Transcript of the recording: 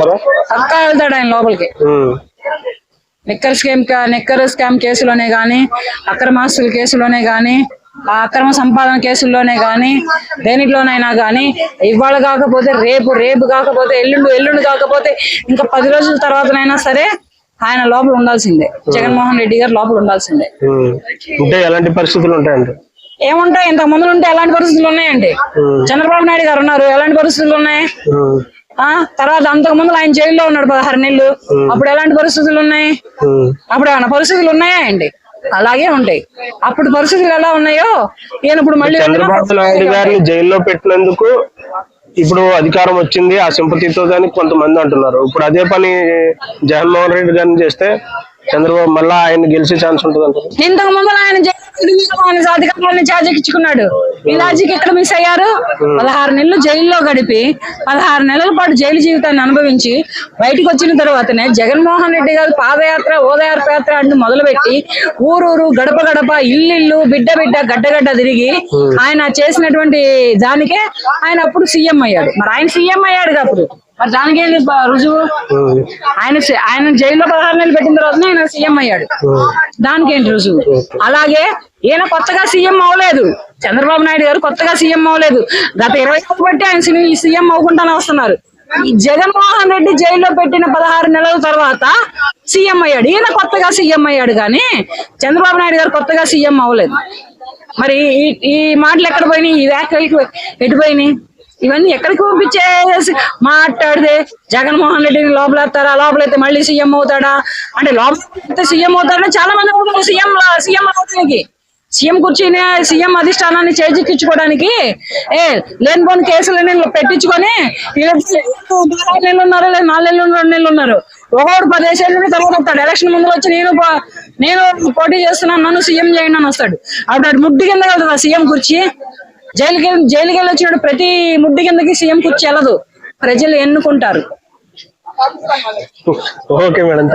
వెళ్తారా? పక్కా వెళ్తాడు ఆయన లోపలికి. నిక్కర్ స్కామ్ నిక్కర్ స్కామ్ కేసులోనే గాని అక్రమాస్తుల కేసులోనే గాని ఆ అక్రమ సంపాదన కేసుల్లోనే గాని దేనిలోనైనా గాని ఇవాళ కాకపోతే రేపు రేపు కాకపోతే ఎల్లుండి ఎల్లుండి కాకపోతే ఇంకా పది రోజుల తర్వాతనైనా సరే ఆయన లోపల ఉండాల్సిందే. జగన్మోహన్ రెడ్డి గారు లోపల ఉండాల్సిందే. అంటే ఎలాంటి పరిస్థితులు ఉంటాయండి? ఏముంటాయి? ఇంత ముందు ఉంటే ఎలాంటి పరిస్థితులు ఉన్నాయండి? చంద్రబాబు నాయుడు గారు ఉన్నారు. ఎలాంటి పరిస్థితులు ఉన్నాయి. ఆ తర్వాత అంతకు ముందు ఆయన జైల్లో ఉన్నాడు పదహారు నెలలు. అప్పుడు ఎలాంటి పరిస్థితులు ఉన్నాయి. అప్పుడు ఏమైనా పరిస్థితులు ఉన్నాయా అండి? అలాగే ఉంటాయి. అప్పుడు పరిస్థితులు ఎలా ఉన్నాయో? ఈయన ఇప్పుడు మళ్ళీ చంద్రబాబు నాయుడు గారిని జైల్లో పెట్టినందుకు ఇప్పుడు అధికారం వచ్చింది. ఆ సింపతితో అని కొంతమంది అంటున్నారు. ఇప్పుడు అదే పని జగన్మోహన్ రెడ్డి గారిని చేస్తే చంద్రబాబు మళ్ళా ఆయన గెలిచే ఛాన్స్ ఉంటుంది అంటారు ఇంతకు ముందు ఆయన అధికారాన్ని ఈ ఇలాజీకి ఎక్కడ మిస్ అయ్యారు? పదహారు నెలలు జైల్లో గడిపి పదహారు నెలల పాటు జైలు జీవితాన్ని అనుభవించి బయటకు వచ్చిన తర్వాతనే జగన్మోహన్ రెడ్డి గారు పాదయాత్ర ఓదయాత్ర యాత్ర అంటూ మొదలుపెట్టి ఊరూరు గడప గడప ఇల్లు బిడ్డ బిడ్డ గడ్డ గడ్డ తిరిగి ఆయన చేసినటువంటి దానికే ఆయన అప్పుడు సీఎం అయ్యాడు. మరి ఆయన సీఎం అయ్యాడు అప్పుడు? మరి దానికి రుజువు? ఆయన ఆయన జైల్లో పదహారు నెలలు పెట్టిన తర్వాత ఆయన సీఎం అయ్యాడు. దానికేంటి రుజువు? అలాగే ఈయన కొత్తగా సీఎం అవ్వలేదు. చంద్రబాబు నాయుడు గారు కొత్తగా సీఎం అవ్వలేదు. గత ఇరవై ఏళ్ళు బట్టి ఆయన సి- సీఎం అవ్వకుండానే వస్తున్నారు. ఈ జగన్మోహన్ రెడ్డి జైల్లో పెట్టిన పదహారు నెలల తర్వాత సీఎం అయ్యాడు. ఈయన కొత్తగా సీఎం అయ్యాడు కానీ చంద్రబాబు నాయుడు గారు కొత్తగా సీఎం అవ్వలేదు. మరి ఈ ఈ మాటలు ఎక్కడ పోయినాయి? ఈ వ్యాఖ్యలు ఎటు పోయినాయి? ఇవన్నీ ఎక్కడికి పంపించేసి మాట్లాడితే జగన్మోహన్ రెడ్డిని లోపలేస్తారా లోపలైతే మళ్ళీ సీఎం అవుతాడా? అంటే లోపల సీఎం అవుతాడని చాలా మంది సీఎం సీఎం అవుతాయి సీఎం కుర్చీని సీఎం అధిష్టానాన్ని చేజిక్కించుకోవడానికి ఏ లేనిపోని కేసులని పెట్టించుకొని వీళ్ళు ఆరు నెలలు ఉన్నారు లేదు నాలుగు నెలలు రెండు నెలలు ఉన్నారు. ఒకడు పదేసేళ్ళని తర్వాత వస్తాడు. ఎలక్షన్ ముందు వచ్చి నేను నేను పోటీ చేస్తున్నాను నన్ను సీఎం చేయండి అని వస్తాడు. అప్పుడు అటు ముడ్డి కింద కదా సీఎం కుర్చీ. జైలుకి జైలుకి వెళ్ళి వచ్చినప్పుడు ప్రతి ముడ్డి కిందకి సీఎం కుర్చీ వెళ్ళదు. ప్రజలు ఎన్నుకుంటారు. Okay madam